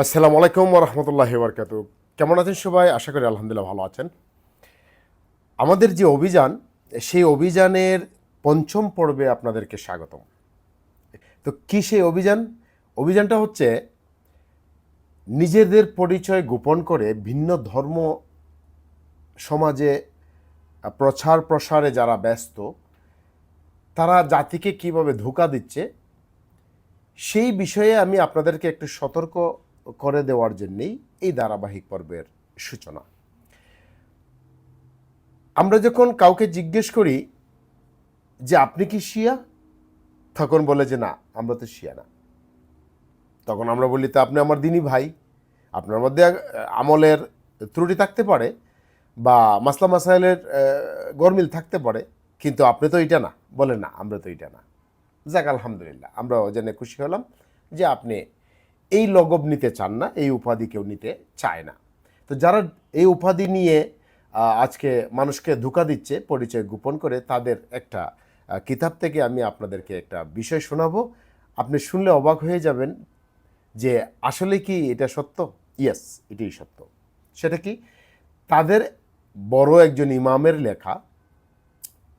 আসসালামু আলাইকুম রহমতুল্লাহ বরকাত কেমন আছেন সবাই? আশা করি আলহামদুলিল্লাহ ভালো আছেন। আমাদের যে অভিযান, সেই অভিযানের পঞ্চম পর্বে আপনাদেরকে স্বাগতম। তো কী সেই অভিযান? অভিযানটা হচ্ছে নিজেদের পরিচয় গোপন করে ভিন্ন ধর্ম সমাজে প্রচার প্রসারে যারা ব্যস্ত, তারা জাতিকে কীভাবে ধোকা দিচ্ছে, সেই বিষয়ে আমি আপনাদেরকে একটু সতর্ক করে দেওয়ার জন্যেই এই ধারাবাহিক পর্বের সূচনা। আমরা যখন কাউকে জিজ্ঞেস করি যে, আপনি কি শিয়া? তখন বলে যে, না, আমরা তো শিয়া না। তখন আমরা বলি, তো আপনি আমার দিনী ভাই। আপনার মধ্যে আমলের ত্রুটি থাকতে পারে বা মাসলা মাসাইলের গরমিল থাকতে পারে, কিন্তু আপনি তো এটা না। বলে, না, আমরা তো এটা না। যাক, আলহামদুলিল্লাহ আমরা জেনে খুশি হলাম যে, আপনি এই লগব নিতে চান না, এই উপাধি কেউ নিতে চায় না। তো যারা এই উপাধি নিয়ে আজকে মানুষকে ধোকা দিচ্ছে, পরিচয় গোপন করে, তাদের একটা কিতাব থেকে আমি আপনাদেরকে একটা বিষয় শোনাবো। আপনি শুনলে অবাক হয়ে যাবেন যে আসলে কি এটা সত্য? ইয়েস এটাই সত্য। সেটা কি? তাদের বড় একজন ইমামের লেখা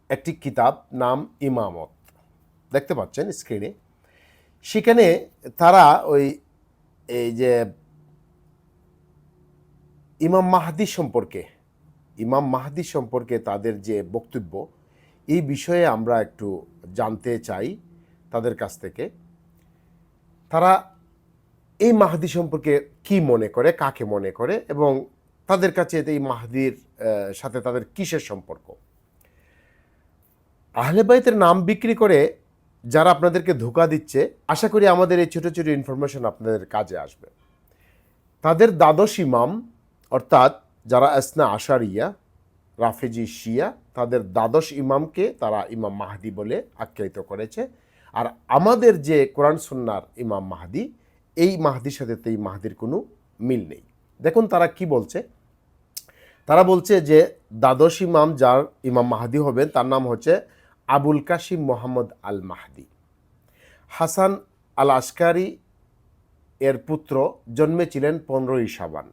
একটি কিতাব নাম ইমামত। দেখতে পাচ্ছেন স্ক্রিনে সেখানে তারা ওই এই যে ইমাম মাহাদি সম্পর্কে, ইমাম মাহাদি সম্পর্কে তাদের যে বক্তব্য, এই বিষয়ে আমরা একটু জানতে চাই তাদের কাছ থেকে। তারা এই মাহাদি সম্পর্কে কি মনে করে, কাকে মনে করে এবং তাদের কাছে এই মাহাদির সাথে তাদের কিসের সম্পর্ক? আহলে বাইতের নাম বিক্রি করে যারা আপনাদেরকে ধোকা দিচ্ছে, আশা করি আমাদের এই ছোটো ছোটো ইনফরমেশন আপনাদের কাজে আসবে। তাদের দ্বাদশ ইমাম, অর্থাৎ যারা আসনা আশারিয়া, রাফেজি শিয়া, তাদের দ্বাদশ ইমামকে তারা ইমাম মাহাদি বলে আখ্যায়িত করেছে। আর আমাদের যে কোরআন সুন্নার ইমাম মাহাদি, এই মাহাদির সাথে এই মাহাদির কোনো মিল নেই। দেখুন তারা কি বলছে। তারা বলছে যে, দ্বাদশ ইমাম যার ইমাম মাহাদি হবেন, তার নাম হচ্ছে আবুল কাশিম মোহাম্মদ আল মাহদি হাসান আল আসকারি এর পুত্র জন্মেছিলেন পনেরোই সাবান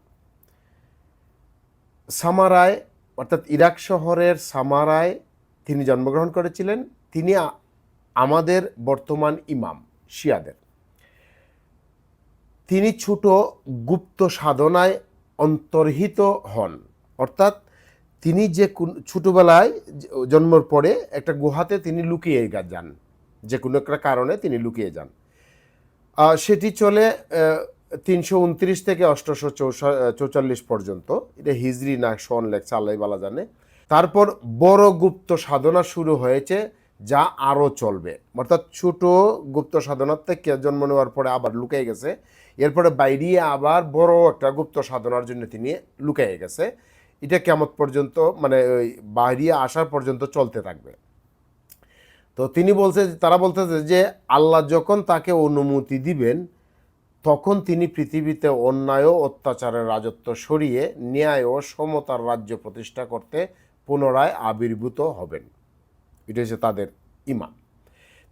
সামারায়, অর্থাৎ ইরাক শহরের সামারায় তিনি জন্মগ্রহণ করেছিলেন। তিনি আমাদের বর্তমান ইমাম, শিয়াদের। তিনি ছোট গুপ্ত সাধনায় অন্তর্হিত হন, অর্থাৎ তিনি যে ছোটবেলায় জন্মের পরে একটা গুহাতে তিনি লুকিয়ে যান। যে কোনো একটা কারণে তিনি লুকিয়ে যান। সেটি চলে তিনশো উনত্রিশ থেকে অষ্টশো চৌচল্লিশ পর্যন্ত। এটা হিজরি না সন লেখছে, আল্লাহ বালা জানে। তারপর বড় গুপ্ত সাধনা শুরু হয়েছে, যা আরও চলবে। অর্থাৎ ছোট গুপ্ত সাধনার থেকে জন্ম নেওয়ার পরে আবার লুকিয়ে গেছে। এরপরে বাইরিয়ে আবার বড় একটা গুপ্ত সাধনার জন্য তিনি লুকিয়ে গেছে। এটা কেমত পর্যন্ত মানে ওই বাইরিয়ে আসার পর্যন্ত চলতে থাকবে। তো তিনি বলছে, তারা বলতেছে যে আল্লাহ যখন তাকে অনুমতি দিবেন, তখন তিনি পৃথিবীতে অন্যায় অত্যাচারের রাজত্ব সরিয়ে ন্যায় ও সমতার রাজ্য প্রতিষ্ঠা করতে পুনরায় আবির্ভূত হবেন। এটা হচ্ছে তাদের ইমান।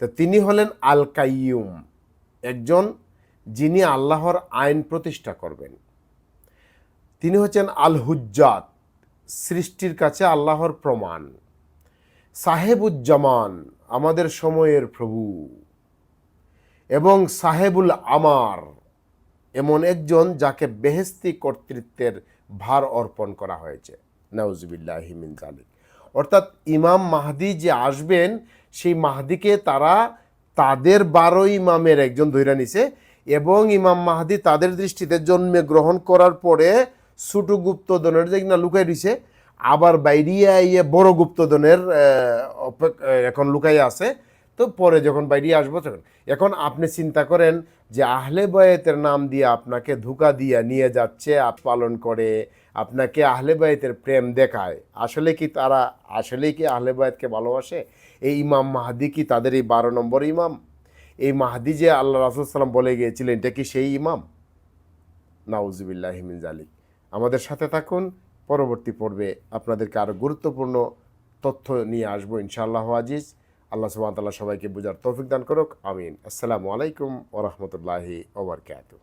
তো তিনি হলেন আল কাইয়ুম একজন যিনি আল্লাহর আইন প্রতিষ্ঠা করবেন। তিনি হচ্ছেন আল হুজ্জাত সৃষ্টির কাছে আল্লাহর প্রমাণ। সাহেবুজ্জামান আমাদের সময়ের প্রভু। এবং সাহেবুল আমার এমন একজন যাকে বেহেস্তি কর্তৃত্বের ভার অর্পণ করা হয়েছে। নাউজবিল্লাহ মিন জালিক অর্থাৎ ইমাম মাহদি যে আসবেন, সেই মাহদিকে তারা তাদের বারো ইমামের একজন ধৈরা নিছে এবং ইমাম মাহদি তাদের দৃষ্টিতে জন্মে গ্রহণ করার পরে ছোট গুপ্তদনের যে না লুকাই দিছে আবার বাইরিয়ে ইয়ে বড় গুপ্তদনের আহ, এখন লুকাই আছে। তো পরে যখন বাইরে আসব তখন এখন আপনি চিন্তা করেন যে আহলে বয়েতের নাম দিয়ে আপনাকে ধোকা দিয়ে নিয়ে যাচ্ছে পালন করে আপনাকে আহলে বয়েতের প্রেম দেখায়। আসলে কি তারা আসলেই কি আহলে বয়েতকে ভালোবাসে? এই ইমাম মাহাদি কি তাদের এই বারো নম্বর ইমাম? এই মাহাদি যে আল্লাহ রাসুল সাল্লাম বলে গিয়েছিলেন এটা কি সেই ইমাম? নাউজুবিল্লাহ হিমিন জালিক আমাদের সাথে থাকুন। পরবর্তী পর্বে আপনাদেরকে আরও গুরুত্বপূর্ণ তথ্য নিয়ে আসব ইনশাআল্লাহ আজিজ। আল্লাহ সুবাহ সবাইকে বোঝার তৌফিক দান করুক। আমিন। আসসালামু আলাইকুম ওরহমতুল্লাহি ওবরকাতু